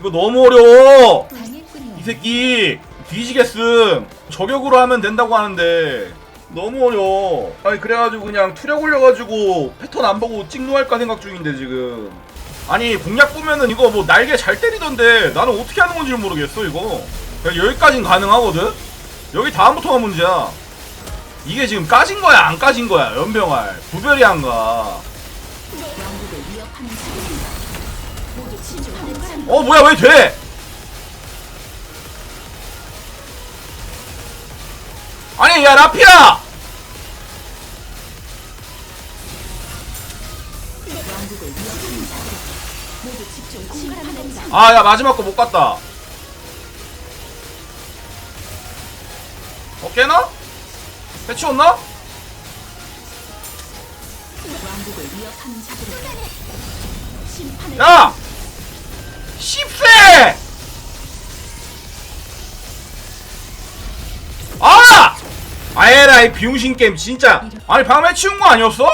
이거 너무 어려워. 이 새끼 뒤지겠음 저격으로 하면 된다고 하는데 너무 어려워. 아니 그래가지고 그냥 투력 올려가지고 패턴 안 보고 찍노할까 생각 중인데 지금. 아니 공략 보면은 이거 뭐 날개 잘 때리던데 나는 어떻게 하는 건지 모르겠어 이거. 그냥 여기까진 가능하거든? 여기 다음부터가 문제야. 이게 지금 까진 거야 안 까진 거야? 연병알. 구별이 안 가. 어 뭐야 왜 돼? 아니 야 라피야! 아 야 마지막 거 못 갔다. 어 깨나? 심판을 야! 10세! 아! 아에라이 비용신 게임 진짜 아니 방금 해치운 거 아니었어?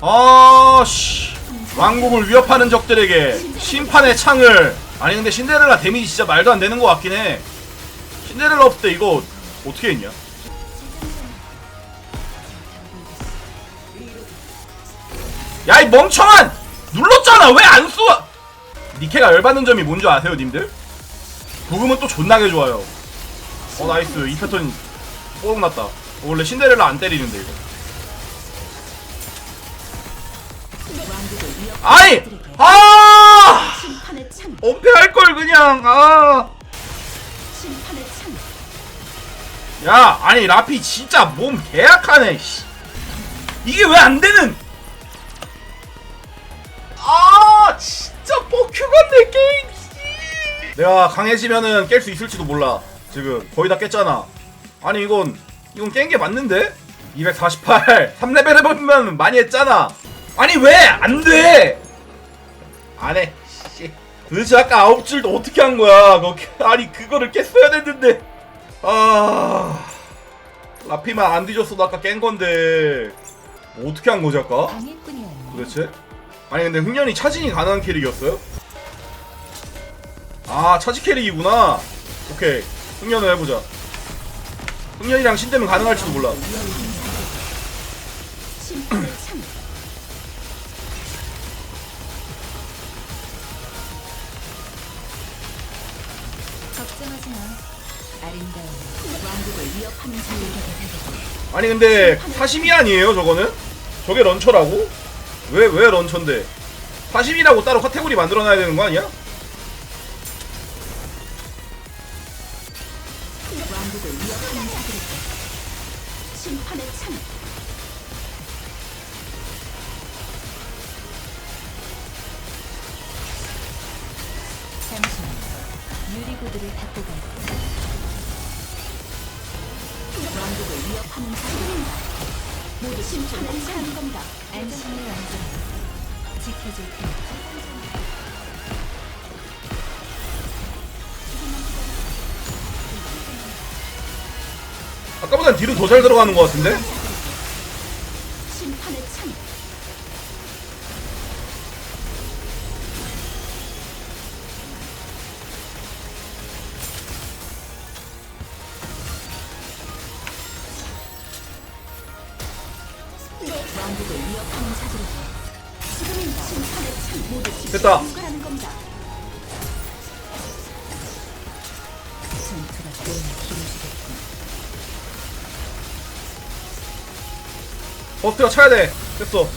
아씨 왕국을 위협하는 적들에게 심판의 창을 아니 근데 신데렐라 데미지 진짜 말도 안 되는 거 같긴 해 신데렐라 때 이거 어떻게 했냐? 야 이 멍청한! 눌렀잖아 왜 안 쏘아 니케가 열받는 점이 뭔지 아세요 님들? 부금은 또 존나게 좋아요 어 나이스 이 패턴 뽀록 났다 어, 원래 신데렐라 안 때리는데 이거! 자들에게 아! 심판의 창. 엄폐할 걸 그냥 아! 야 아니 라피 진짜 몸 개약하네 씨. 이게 왜 안 되는 아 진짜 뻑큐같네 게임 씨. 내가 강해지면은 깰 수 있을지도 몰라. 지금 거의 다 깼잖아. 아니 이건 이건 깬 게 맞는데? 248 3레벨 해보면 많이 했잖아. 아니 왜? 안돼! 안해 씨. 도대체 아까 아홉 줄도 어떻게 한 거야? 그거 깨- 아니 그거를 깼어야 됐는데. 아. 라피만 안 뒤졌어도 아까 깬 건데. 뭐 어떻게 한 거지 아까. 도대체 아니 근데 흥년이 차진이 가능한 캐릭이었어요? 아 차지 캐릭이구나 오케이 흥년을 해보자 흥년이랑 신대면 가능할지도 몰라 아니 근데 사심이 아니에요 저거는? 저게 런처라고? 왜 왜 런처인데 사심이라고 따로 카테고리 만들어놔야 되는 거 아니야? 유리구들을 닫고 갈게. 왕국을 위협하는 자들입니다. 모두 심판을 하는 겁니다. 아까보단 뒤로 더 잘 들어가는 것 같은데? 됐다. 버스트가 차야 돼 됐어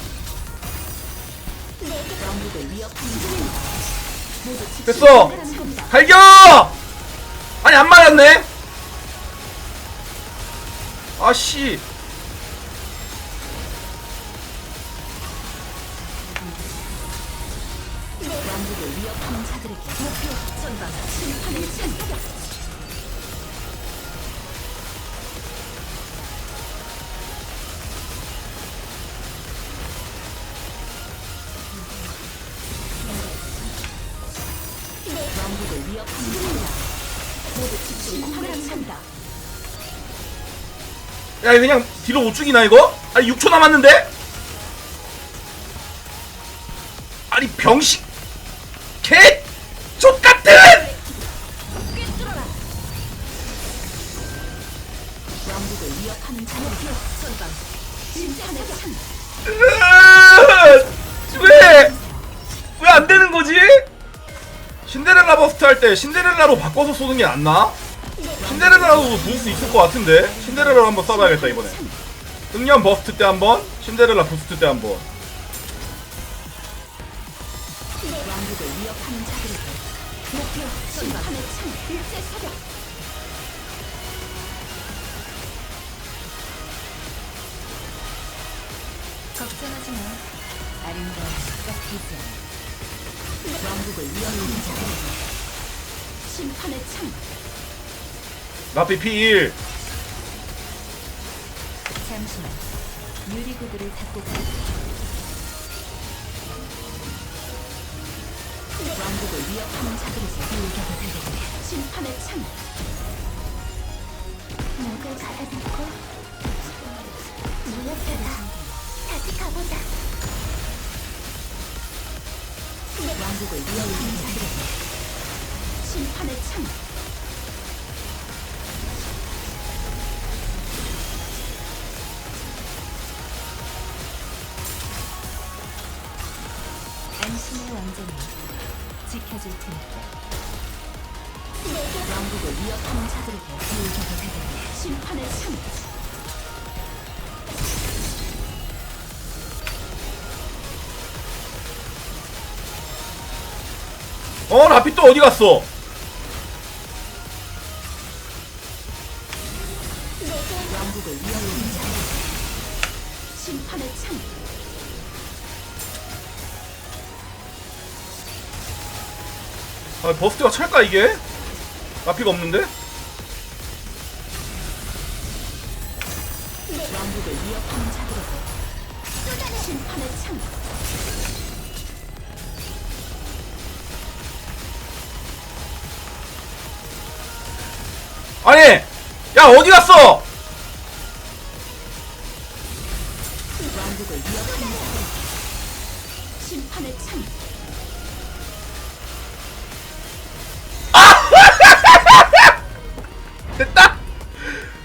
됐어. 갈겨! 아니 안 맞았네? 아씨 겁니다. 야 그냥 뒤로 못 죽이나 이거? 아니 6초 남았는데? 아니 병식 개 족같은! 왜? 왜 안 되는 거지? 신데렐라 버스트 할 때 신데렐라로 바꿔서 쏘는 게 안나? 신데렐라로도 부술 수 있을 것 같은데 신데렐라로 한번 써봐야겠다 이번에 응년 버스트 때 한번 신데렐라 부스트 때 한번 아름다운 깎이지 않아 왕국을 위협하는 자들에게 심판의 창 나피 P1 잠시만. 유리구들을 닫고 가. 왕국을 위협하는 자들에게 일격을 되겠네 심판의 창. 목을 가다듬고 무력해라 다시 가보자 왕국을 위협하는 자들에게 심판의 창. 안심의 왕자님 지켜줄 테니까. 왕국을 위협하는 자들에게 심판의 창 어 나피 또 어디 갔어? 아 버스트가 찰까 이게? 나피가 없는데? 위협하는 자들에게 심판의 창 아니 야 어디 갔어? 됐다.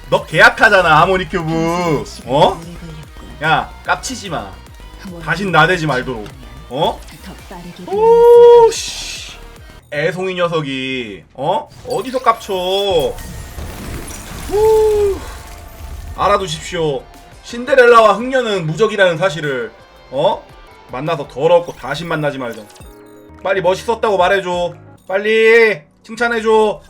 너 계약하잖아 하모니 큐브. 어? 야 깝치지 마. 다신 나대지 말도록. 어? 더 빠르게 오 씨. 애송이 녀석이 어? 어디서 깝쳐? 후. 알아두십시오. 신데렐라와 흥녀는 무적이라는 사실을 어? 만나서 더럽고 다신 만나지 말자. 빨리 멋있었다고 말해줘. 빨리 칭찬해줘.